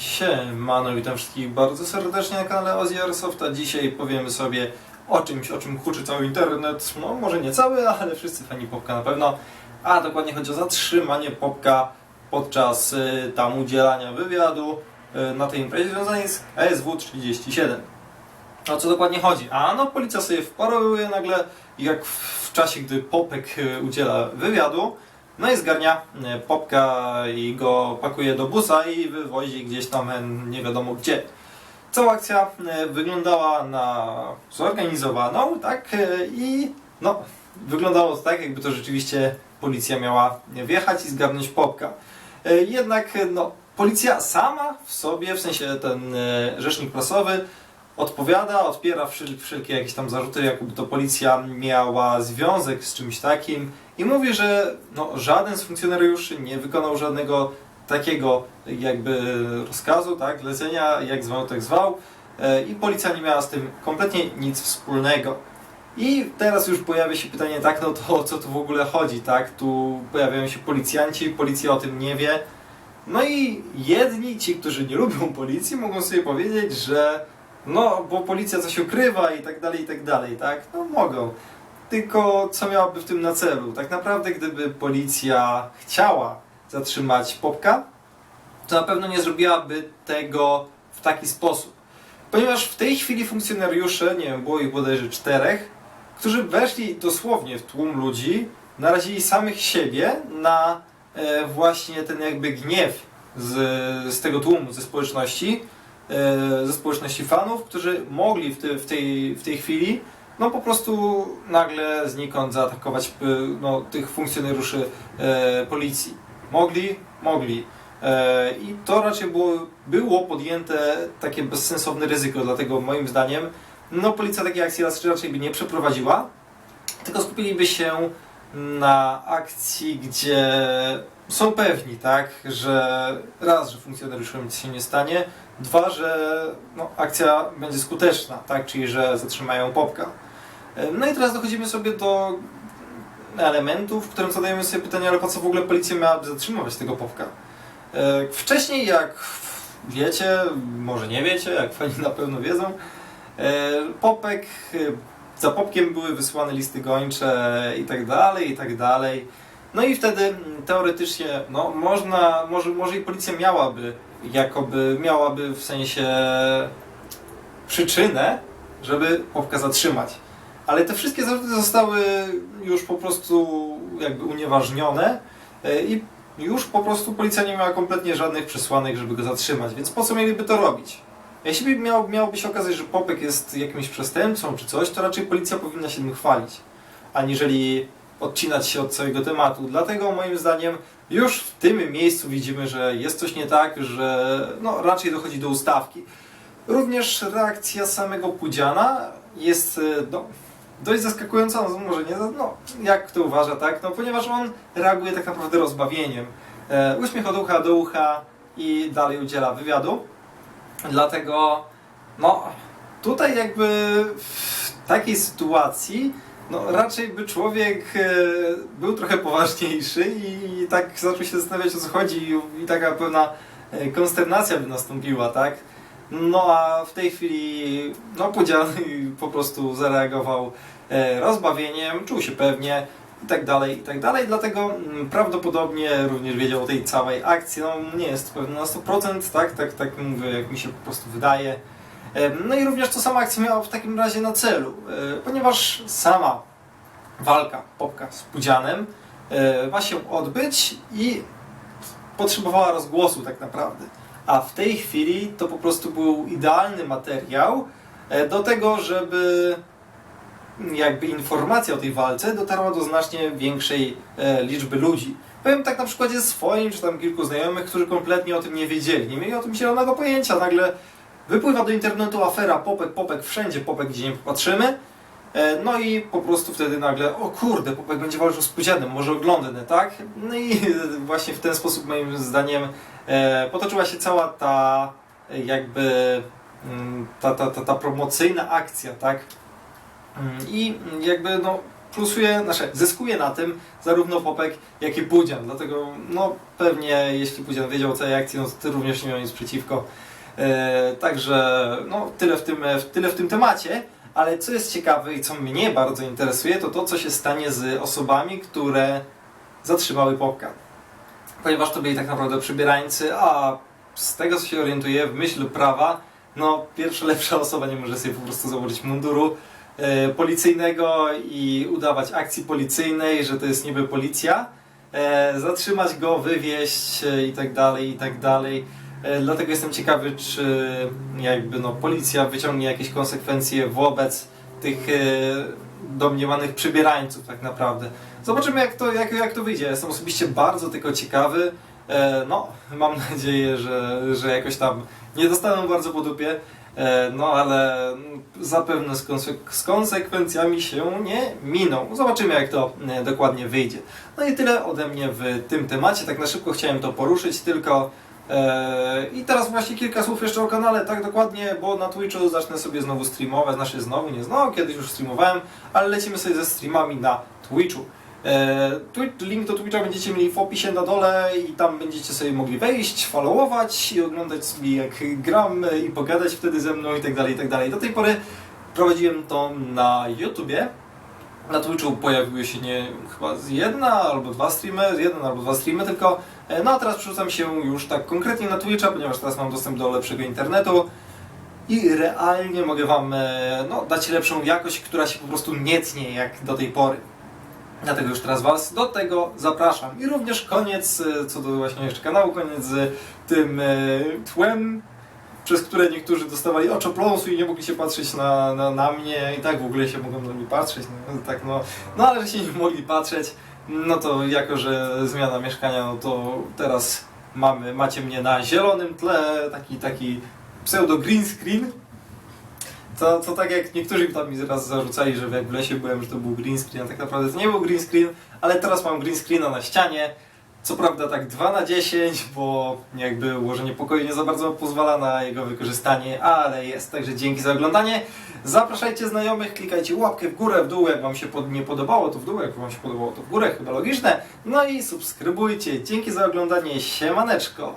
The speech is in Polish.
Siemano, witam wszystkich bardzo serdecznie na kanale Ozzy Airsofta. Dzisiaj powiemy sobie o czymś, o czym huczy cały internet. No, może nie cały, ale wszyscy fani Popka na pewno. A dokładnie chodzi o zatrzymanie Popka podczas y, tam udzielania wywiadu y, na tej imprezie związanej z ASW 37. O co dokładnie chodzi? A no, policja sobie wparowuje nagle, jak w, w czasie, gdy Popek y, udziela wywiadu, no i zgarnia e, Popka i go pakuje do busa i wywozi gdzieś tam e, nie wiadomo gdzie. Cała akcja e, wyglądała na zorganizowaną, tak? I no, wyglądało to tak, jakby to rzeczywiście policja miała wjechać i zgarnąć Popka. Jednak no, policja sama w sobie, w sensie ten rzecznik prasowy, odpowiada, odpiera wszel- wszelkie jakieś tam zarzuty, jakby to policja miała związek z czymś takim i mówi, że no, żaden z funkcjonariuszy nie wykonał żadnego takiego jakby rozkazu, tak, zlecenia, jak zwał, tak zwał e, i policja nie miała z tym kompletnie nic wspólnego. I teraz już pojawia się pytanie, tak, no to o co tu w ogóle chodzi, tak, tu pojawiają się policjanci, policja o tym nie wie, no i jedni, ci, którzy nie lubią policji, mogą sobie powiedzieć, że no, bo policja coś ukrywa i tak dalej, i tak dalej, tak? No mogą. Tylko co miałaby w tym na celu? Tak naprawdę, gdyby policja chciała zatrzymać Popka, to na pewno nie zrobiłaby tego w taki sposób. Ponieważ w tej chwili funkcjonariusze, nie wiem, było ich bodajże czterech, którzy weszli dosłownie w tłum ludzi, narazili samych siebie na e, właśnie ten jakby gniew z, z tego tłumu, ze społeczności, e, ze społeczności fanów, którzy mogli w, te, w, tej, w tej chwili no po prostu nagle znikąd zaatakować e, no, tych funkcjonariuszy e, policji. Mogli? Mogli. E, I to raczej było, było podjęte takie bezsensowne ryzyko, dlatego moim zdaniem no, policja takiej akcji raczej by nie przeprowadziła, tylko skupiliby się na akcji, gdzie są pewni, tak, że raz, że funkcjonariuszom nic się nie stanie, dwa, że no, akcja będzie skuteczna, tak, czyli że zatrzymają Popka. E, No i teraz dochodzimy sobie do elementów, w którym zadajemy sobie pytanie, ale po co w ogóle policja miałaby zatrzymywać tego Popka? E, Wcześniej, jak wiecie, może nie wiecie, jak fani na pewno wiedzą, e, Popek, za Popkiem były wysłane listy gończe i tak dalej, i tak dalej. No i wtedy teoretycznie, no można, może, może i policja miałaby, jakoby miałaby w sensie przyczynę, żeby Popka zatrzymać. Ale te wszystkie zarzuty zostały już po prostu jakby unieważnione e, i już po prostu policja nie miała kompletnie żadnych przesłanek, żeby go zatrzymać, więc po co mieliby to robić? Jeśli miał, miałoby się okazać, że Popek jest jakimś przestępcą czy coś, to raczej policja powinna się tym chwalić, aniżeli odcinać się od całego tematu. Dlatego moim zdaniem już w tym miejscu widzimy, że jest coś nie tak, że no, raczej dochodzi do ustawki. Również reakcja samego Pudziana jest e, no, dość zaskakująca, no, może nie, no, jak kto uważa, tak? No, ponieważ on reaguje tak naprawdę rozbawieniem. E, uśmiech od ucha do ucha i dalej udziela wywiadu. Dlatego, no, tutaj jakby w takiej sytuacji, no, raczej by człowiek e, był trochę poważniejszy i tak zaczął się zastanawiać o co chodzi i, taka pewna e, konsternacja by nastąpiła, tak? No a w tej chwili, no Pudzian po prostu zareagował e, rozbawieniem, czuł się pewnie i tak dalej, i tak dalej, dlatego mm, prawdopodobnie również wiedział o tej całej akcji, no nie jest pewny na 100%, tak, tak, tak mówię, jak mi się po prostu wydaje. E, No i również to sama akcja miała w takim razie na celu, e, ponieważ sama walka Popka z Pudzianem ma się odbyć i potrzebowała rozgłosu tak naprawdę. A w tej chwili to po prostu był idealny materiał e, do tego, żeby jakby informacja o tej walce dotarła do znacznie większej e, liczby ludzi. Powiem tak na przykładzie swoim, czy tam kilku znajomych, którzy kompletnie o tym nie wiedzieli, nie mieli o tym zielonego pojęcia. Nagle wypływa do internetu afera Popek, Popek, wszędzie Popek, gdzie nie popatrzymy. E, No i po prostu wtedy nagle, o kurde, Popek będzie walczył z Pudzianem, może oglądnę, tak? No i właśnie w ten sposób moim zdaniem e, potoczyła się cała ta jakby mm, ta, ta, ta, ta promocyjna akcja, tak? Mm, I jakby no plusuje, znaczy zyskuje na tym zarówno Popek, jak i Pudzian. Dlatego no pewnie jeśli Pudzian wiedział o tej akcji, no to ty również nie miał nic przeciwko. E, także no tyle w, tym, tyle w tym temacie. Ale co jest ciekawe i co mnie bardzo interesuje, to to, co się stanie z osobami, które zatrzymały Popka. Ponieważ to byli tak naprawdę przybierańcy, a z tego co się orientuję, w myśl prawa, no pierwsza lepsza osoba nie może sobie po prostu założyć munduru e, policyjnego i udawać akcji policyjnej, że to jest niby policja, e, zatrzymać go, wywieźć e, i tak dalej, i tak dalej. E, Dlatego jestem ciekawy, czy jakby no, policja wyciągnie jakieś konsekwencje wobec tych e, domniemanych przybierańców tak naprawdę. Zobaczymy jak to, jak, jak to wyjdzie. Jestem osobiście bardzo tylko ciekawy. E, no, mam nadzieję, że, że jakoś tam nie dostaną bardzo po dupie. E, no, ale zapewne z, z konsekwencjami się nie miną. Zobaczymy jak to e, dokładnie wyjdzie. No i tyle ode mnie w tym temacie. Tak na szybko chciałem to poruszyć, tylko I teraz właśnie kilka słów jeszcze o kanale, tak dokładnie, bo na Twitchu zacznę sobie znowu streamować, znaczy znowu, nie znowu, kiedyś już streamowałem, ale lecimy sobie ze streamami na Twitchu. Eee, link do Twitcha będziecie mieli w opisie na dole i tam będziecie sobie mogli wejść, followować i oglądać sobie jak gram i pogadać wtedy ze mną i tak dalej, i tak dalej. Do tej pory prowadziłem to na YouTubie, na Twitchu pojawiły się nie chyba jedna albo dwa streamy, jeden albo dwa streamy tylko. E, No a teraz przerzucam się już tak konkretnie na Twitcha, ponieważ teraz mam dostęp do lepszego internetu i realnie mogę Wam e, no, dać lepszą jakość, która się po prostu nie tnie jak do tej pory. Dlatego już teraz Was do tego zapraszam. I również koniec, e, co do właśnie jeszcze kanału, koniec z tym tłem, przez które niektórzy dostawali oczopląsu i nie mogli się patrzeć na, na, na mnie i tak w ogóle się mogą na mnie patrzeć, no, tak no, no ale że się nie mogli patrzeć, no to jako, że zmiana mieszkania, no to teraz mamy, macie mnie na zielonym tle, taki, taki pseudo green screen, to, to tak jak niektórzy tam mi zaraz zarzucali, że jak w lesie byłem, że to był green screen, a tak naprawdę to nie był green screen, ale teraz mam green screena na ścianie. Co prawda tak 2 na 10, bo jakby ułożenie pokoju nie za bardzo pozwala na jego wykorzystanie, ale jest. Także dzięki za oglądanie. Zapraszajcie znajomych, klikajcie łapkę w górę, w dół, jak Wam się pod, nie podobało, to w dół, jak Wam się podobało, to w górę, chyba logiczne. No i subskrybujcie. Dzięki za oglądanie, siemaneczko.